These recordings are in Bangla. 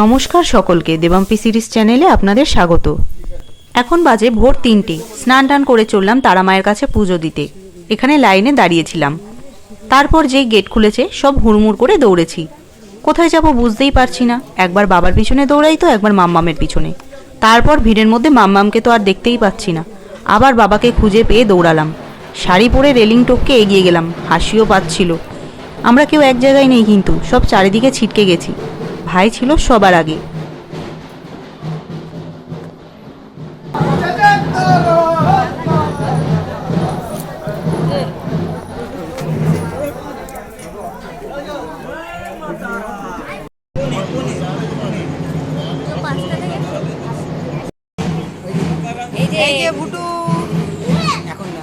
নমস্কার সকলকে দেবাম্পি সিরিজ চ্যানেলে আপনাদের স্বাগত। এখন বাজে ভোর তিনটে। স্নান টান করে চললাম তারা মায়ের কাছে পুজো দিতে। এখানে লাইনে দাঁড়িয়েছিলাম। তারপর যেই গেট খুলেছে, সব হুড়মুড় করে দৌড়েছি। কোথায় যাব বুঝতেই পারছি না। একবার বাবার পিছনে দৌড়াই তো, একবার মাম্মামের পিছনে। তারপর ভিড়ের মধ্যে মাম্মামকে তো আর দেখতেই পাচ্ছি না। আবার বাবাকে খুঁজে পেয়ে দৌড়ালাম। শাড়ি পরে রেলিং টোপকে এগিয়ে গেলাম। হাসিও পাচ্ছিল। আমরা কেউ এক জায়গায় নেই কিন্তু, সব চারিদিকে ছিটকে গেছি। ভাই ছিল সবার আগে। এই যে ভুটু এখন না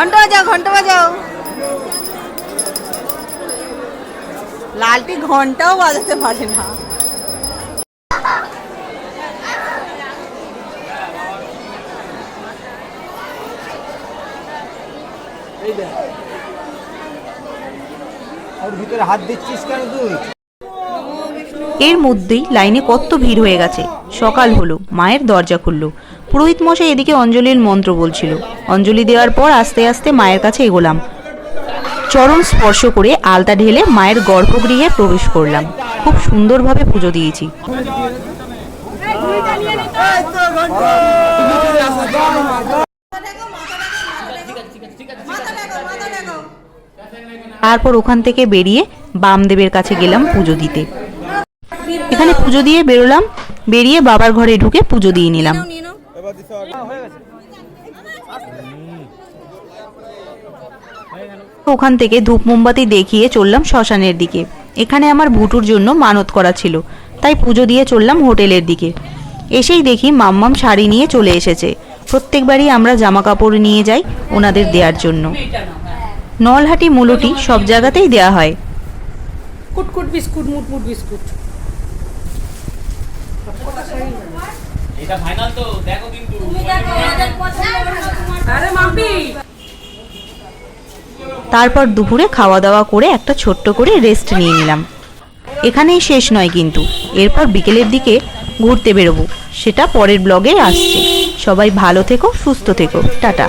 ঘণ্টা বাজাও ঘণ্টা বাজাও। লালটি ঘন্টাও বাজাতে পারে না। ওর ভিতরে হাত দিচ্ছিস কেন তুই? এর মধ্যেই লাইনে কত ভিড় হয়ে গেছে। সকাল হলো মায়ের দরজা খুললো। পুরোহিত মশাই এদিকে অঞ্জলির মন্ত্র বলছিল। অঞ্জলি দেওয়ার পর আস্তে আস্তে মায়ের কাছে এগোলাম। চরণ স্পর্শ করে আলতা ঢেলে মায়ের গর্ভগৃহে প্রবেশ করলাম। খুব সুন্দরভাবে পুজো দিয়েছি। তারপর ওখান থেকে বেরিয়ে বামদেবের কাছে গেলাম পুজো দিতে। এখানে পুজো দিয়ে বেরোলাম। বেরিয়ে বাবার ঘরে ঢুকে পুজো দিয়ে নিলাম। ওখান থেকে ধূপ মোমবাতি দেখিয়ে চললাম শ্মশানের দিকে। এখানে আমার ভুটুর জন্য মানত করা ছিল। তাই পুজো দিয়ে চললাম হোটেলের দিকে। এসেই দেখি মাম্মাম শাড়ি নিয়ে চলে এসেছে। প্রত্যেকবারই আমরা জামা কাপড় নিয়ে যাই ওনাদের দেওয়ার জন্য। নলহাটি মুলোটি সব জায়গাতেই দেয়া হয়। কুটকুট বিস্কুট মুটমুট বিস্কুট। আরে মাম্পি! তারপর দুপুরে খাওয়া দাওয়া করে একটা ছোট্ট করে রেস্ট নিয়ে নিলাম। এখানেই শেষ নয় কিন্তু এরপর বিকেলের দিকে ঘুরতে বেরোবো। সেটা পরের ব্লগে আসছে। সবাই ভালো থেকো সুস্থ থেকো। টাটা।